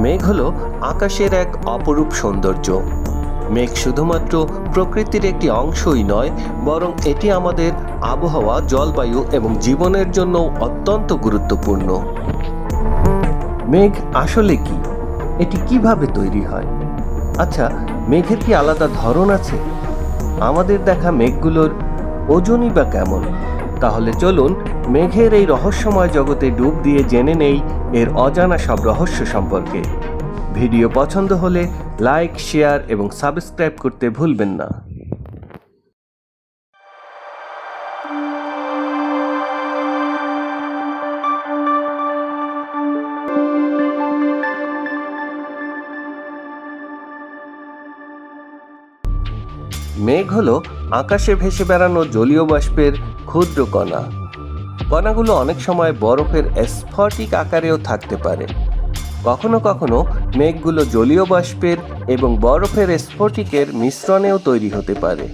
মেঘ হলো আকাশের এক অপরূপ সৌন্দর্য। মেঘ শুধুমাত্র প্রকৃতির একটি অংশই নয়, বরং এটি আমাদের আবহাওয়া, জলবায়ু এবং জীবনের জন্য অত্যন্ত গুরুত্বপূর্ণ। মেঘ আসলে কি? এটি কীভাবে তৈরি হয়? আচ্ছা মেঘের কি আলাদা ধরন আছে? আমাদের দেখা মেঘগুলোর ওজনই বা কেমন? তাহলে চলুন, মেঘের এই রহস্যময় জগতে ডুব দিয়ে জেনে নেই এর অজানা সব রহস্য সম্পর্কে। ভিডিও পছন্দ হলে লাইক, শেয়ার এবং সাবস্ক্রাইব করতে ভুলবেন না। মেঘ হল আকাশে ভেসে বেড়ানো জলীয় বাষ্পের ক্ষুদ্র কণা। কণাগুলো অনেক সময় বরফের স্ফটিক আকারেও থাকতে পারে। কখনো কখনো মেঘগুলো জলীয় বাষ্পের এবং বরফের স্ফটিকের মিশ্রণেও তৈরি হতে পারে।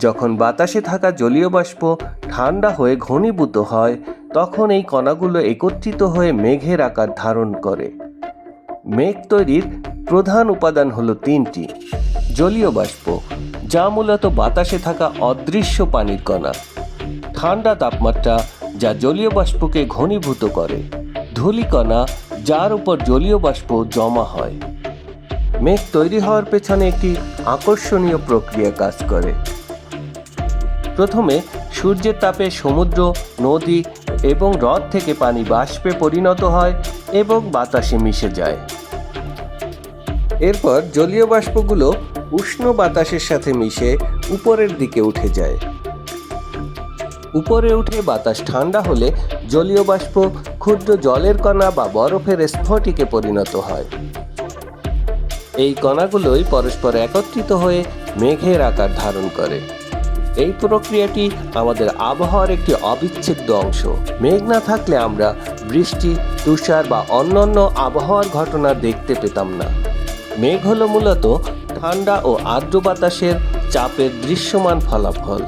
যখন বাতাসে থাকা জলীয় বাষ্প ঠান্ডা হয়ে ঘনীভূত হয়, তখন এই কণাগুলো একত্রিত হয়ে মেঘের আকার ধারণ করে। মেঘ তৈরির প্রধান উপাদান হলো তিনটি, জলীয় বাষ্প, যা মূলত বাতাসে থাকা অদৃশ্য পানির কণা। ঠান্ডা তাপমাত্রা যা জলীয় বাষ্পকে ঘনীভূত করে। ধূলিকণা যার উপর জলীয় বাষ্প জমা হয়। মেঘ তৈরি হওয়ার পেছনে একটি আকর্ষণীয় প্রক্রিয়া কাজ করে। প্রথমে সূর্যের তাপে সমুদ্র, নদী এবং হ্রদ থেকে পানি বাষ্পে পরিণত হয় এবং বাতাসে মিশে যায়। এরপর জলীয় বাষ্পগুলো উষ্ণ বাতাসের সাথে মিশে উপরের দিকে উঠে যায়। উপরে উঠে বাতাস ঠান্ডা হলে জলীয় বাষ্প, ক্ষুদ্র জলের কণা বা বরফের স্ফটিকে পরিণত হয়। এই কণাগুলোই পরস্পর একত্রিত হয়ে মেঘের আকার ধারণ করে। এই প্রক্রিয়াটি আমাদের আবহাওয়ার একটি অবিচ্ছেদ্য অংশ। মেঘ না থাকলে আমরা বৃষ্টি, তুষার বা অন্যান্য আবহাওয়ার ঘটনা দেখতে পেতাম না। মেঘ হলো মূলত ঠান্ডা ও আর্দ্র বাতাসের চাপের দৃশ্যমান ফলাফল।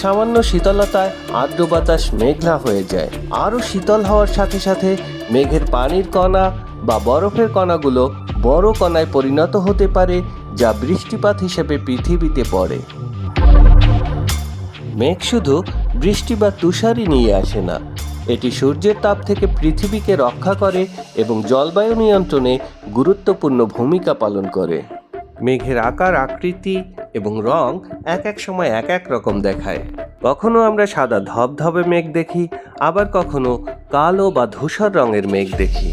সামান্য শীতলতায় আর্দ্র বাতাস মেঘলা হয়ে যায়। আরও শীতল হওয়ার সাথে সাথে মেঘের পানির কণা বা বরফের কণাগুলো বড় কণায় পরিণত হতে পারে, যা বৃষ্টিপাত হিসেবে পৃথিবীতে পড়ে। মেঘ শুধু বৃষ্টি বা তুষারই নিয়ে আসে না, এটি সূর্যের তাপ থেকে পৃথিবীকে রক্ষা করে এবং জলবায়ু নিয়ন্ত্রণে গুরুত্বপূর্ণ ভূমিকা পালন করে। মেঘের আকার, আকৃতি এবং রং এক এক সময় এক এক রকম দেখায়। কখনো আমরা সাদা ধবধবে মেঘ দেখি, আবার কখনো কালো বা ধূসর রঙের মেঘ দেখি।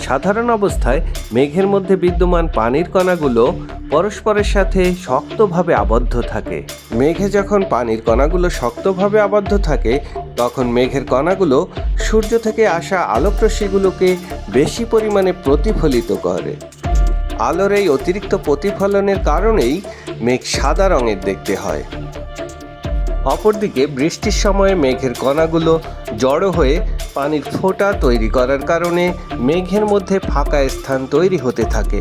সাধারণ অবস্থায় মেঘের মধ্যে বিদ্যমান পানির কণাগুলো পরস্পরের সাথে শক্তভাবে আবদ্ধ থাকে। মেঘে যখন পানির কণাগুলো শক্তভাবে আবদ্ধ থাকে, তখন মেঘের কণাগুলো সূর্য থেকে আসা আলোকরশ্মিগুলোকে বেশি পরিমাণে প্রতিফলিত করে। আলোর এই অতিরিক্ত প্রতিফলনের কারণেই মেঘ সাদা রঙের দেখতে হয়। অপরদিকে বৃষ্টির সময়ে মেঘের কণাগুলো জড়ো হয়ে পানির ফোঁটা তৈরি করার কারণে মেঘের মধ্যে ফাঁকা স্থান তৈরি হতে থাকে।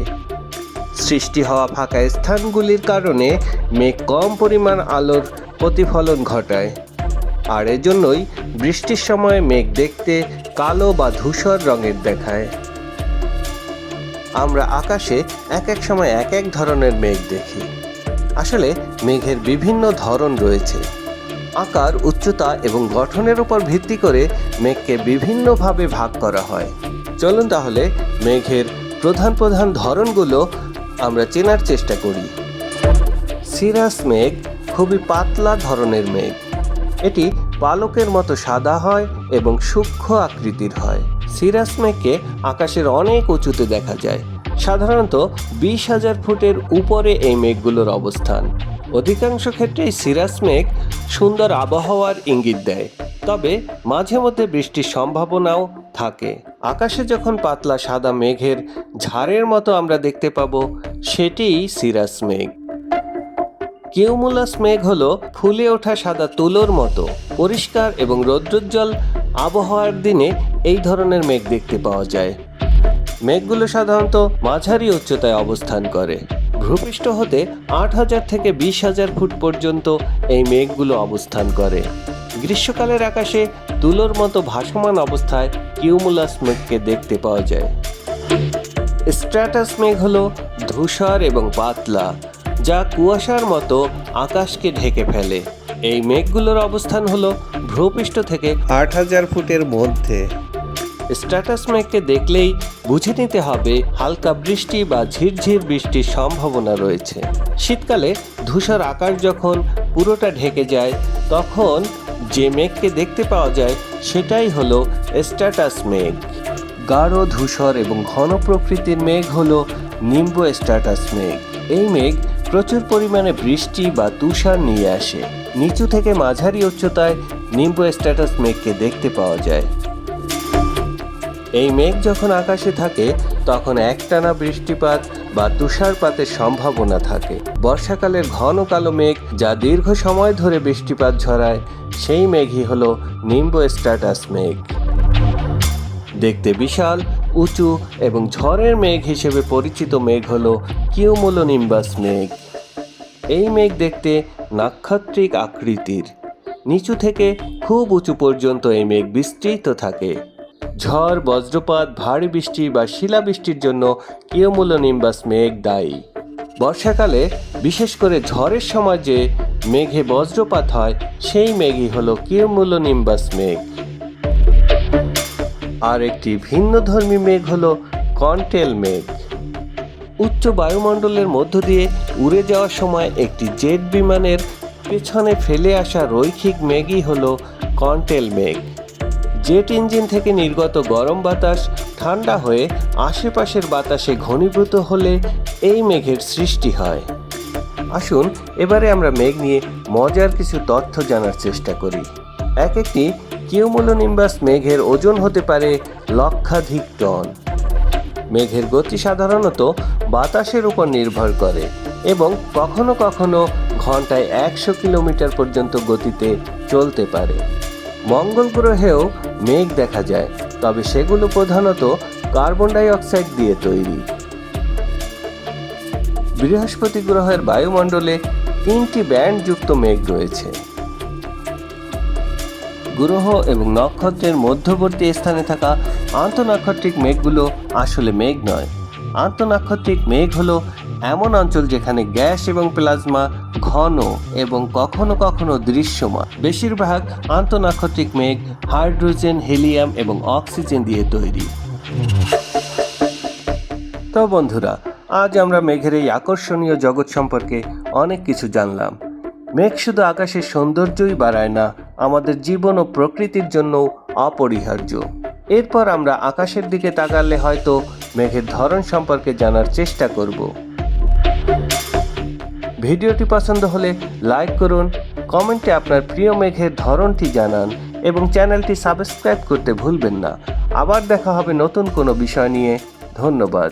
সৃষ্টি হওয়া ফাঁকা স্থানগুলির কারণে মেঘ কম পরিমাণ আলোর প্রতিফলন ঘটায়। আর এজন্যই বৃষ্টির সময় মেঘ দেখতে কালো বা ধূসর রঙের দেখায়। আমরা আকাশে এক এক সময় এক এক ধরনের মেঘ দেখি। আসলে মেঘের বিভিন্ন ধরন রয়েছে। আকার, উচ্চতা এবং গঠনের উপর ভিত্তি করে মেঘকে বিভিন্নভাবে ভাগ করা হয়। চলুন তাহলে মেঘের প্রধান প্রধান ধরনগুলো আমরা চেনার চেষ্টা করি। সিরাস মেঘ খুবই পাতলা ধরনের মেঘ। এটি পালকের মতো সাদা হয় এবং সূক্ষ্ম আকৃতির হয়। সিরাস মেঘকে আকাশের অনেক উঁচুতে দেখা যায়। সাধারণত বিশ হাজার ফুটের উপরে এই মেঘগুলোর অবস্থান। অধিকাংশ ক্ষেত্রেই সিরাস মেঘ সুন্দর আবহাওয়ার ইঙ্গিত দেয়। তবে মাঝে মধ্যে বৃষ্টির সম্ভাবনাও থাকে। আকাশে যখন পাতলা সাদা মেঘের ঝাড়ের মতো আমরা দেখতে পাবো, সেটিই সিরাস মেঘ। কিউমুলাস মেঘ হলো ফুলে ওঠা সাদা তুলোর মতো। পরিষ্কার এবং রৌদ্রোজ্জ্বল আবহাওয়ার দিনে এই ধরনের মেঘ দেখতে পাওয়া যায়। মেঘগুলো সাধারণত মাঝারি উচ্চতায় অবস্থান করে। ভূপৃষ্ঠ হতে আট হাজার থেকে বিশ হাজার ফুট পর্যন্ত এই মেঘগুলো অবস্থান করে। গ্রীষ্মকালের আকাশে তুলোর মতো ভাসমান অবস্থায় কিউমুলাস মেঘকে দেখতে পাওয়া যায়। স্ট্র্যাটাস মেঘ হলো ধূসর এবং পাতলা, যা কুয়াশার মতো আকাশকে ঢেকে ফেলে। এই মেঘগুলোর অবস্থান হলো ভূপৃষ্ঠ থেকে আট হাজার ফুটের মধ্যে। স্ট্র্যাটাস মেঘকে দেখলেই বুঝে নিতে হবে হালকা বৃষ্টি বা ঝিরঝির বৃষ্টির সম্ভাবনা রয়েছে। শীতকালে ধূসর আকার যখন পুরোটা ঢেকে যায় তখন যে মেঘকে দেখতে পাওয়া যায় সেটাই হলো স্ট্র্যাটাস মেঘ। গাঢ় ধূসর এবং ঘন প্রকৃতির মেঘ হলো নিম্ব স্ট্র্যাটাস মেঘ। এই মেঘ প্রচুর পরিমাণে বৃষ্টি বা তুষার নিয়ে আসে। নিচু থেকে মাঝারি উচ্চতায় নিম্ব স্ট্যাটাস মেঘকে দেখতে পাওয়া যায়। এই মেঘ যখন আকাশে থাকে, তখন একটানা বৃষ্টিপাত বা তুষারপাতের সম্ভাবনা থাকে। বর্ষাকালের ঘন কালো মেঘ যা দীর্ঘ সময় ধরে বৃষ্টিপাত ঝরায়, সেই মেঘই হল নিম্ব স্ট্যাটাস মেঘ। দেখতে বিশাল, উঁচু এবং ঝড়ের মেঘ হিসেবে পরিচিত মেঘ হলো কিউমুলোনিম্বাস মেঘ। এই মেঘ দেখতে নাক্ষত্রিক আকৃতির। নিচু থেকে খুব উঁচু পর্যন্ত এই মেঘ বিস্তৃত থাকে। ঝড়, বজ্রপাত, ভারী বৃষ্টি বা শিলাবৃষ্টির জন্য কিয়মূল্য নিম্বাস মেঘ দায়ী। বর্ষাকালে, বিশেষ করে ঝড়ের সময় যে মেঘে বজ্রপাত হয়, সেই মেঘই হলো নিম্বাস মেঘ। আর একটি ভিন্নধর্মী মেঘ হলো কন্টেল মেঘ। উচ্চ বায়ুমণ্ডলের মধ্য দিয়ে উড়ে যাওয়ার সময় একটি জেট বিমানের পেছনে ফেলে আসা রৈখিক মেঘই হল কন্টেল মেঘ। জেট ইঞ্জিন থেকে নির্গত গরম বাতাস ঠান্ডা হয়ে আশেপাশের বাতাসে ঘনীভূত হলে এই মেঘের সৃষ্টি হয়। আসুন, এবারে আমরা মেঘ নিয়ে মজার কিছু তথ্য জানার চেষ্টা করি। এক একটি কিউমুলোনিম্বাস মেঘের ওজন হতে পারে লক্ষাধিক টন। মেঘের গতি সাধারণত বাতাসের উপর নির্ভর করে এবং কখনো কখনো ঘন্টায় একশো কিলোমিটার পর্যন্ত গতিতে চলতে পারে। মঙ্গল গ্রহেও মেঘ দেখা যায়, তবে সেগুলো প্রধানত কার্বন ডাই অক্সাইড দিয়ে তৈরি। বৃহস্পতি গ্রহের বায়ুমণ্ডলে তিনটি ব্যান্ডযুক্ত মেঘ রয়েছে। গ্রহ এবং নক্ষত্রের মধ্যবর্তী স্থানে থাকা আন্তঃনাক্ষত্রিক মেঘগুলো আসলে মেঘ নয়। আন্তঃনাক্ষত্রিক মেঘ হলো এমন অঞ্চল যেখানে গ্যাস এবং প্লাজমা ঘন এবং কখনো কখনো দৃশ্যমান। বেশিরভাগ আন্তঃনাক্ষত্রিক মেঘ হাইড্রোজেন, হিলিয়াম এবং অক্সিজেন দিয়ে তৈরি। তো বন্ধুরা, আজ আমরা মেঘের এই আকর্ষণীয় জগৎ সম্পর্কে অনেক কিছু জানলাম। মেঘ শুধু আকাশের সৌন্দর্যই বাড়ায় না, আমাদের জীবন ও প্রকৃতির জন্য অপরিহার্য। এরপর আমরা আকাশের দিকে তাকালে হয়তো মেঘের ধরন সম্পর্কে জানার চেষ্টা করব। ভিডিওটি পছন্দ হলে লাইক করুন, কমেন্টে আপনার প্রিয় মেঘের ধরনটি জানান এবং চ্যানেলটি সাবস্ক্রাইব করতে ভুলবেন না। আবার দেখা হবে নতুন কোনো বিষয় নিয়ে। ধন্যবাদ।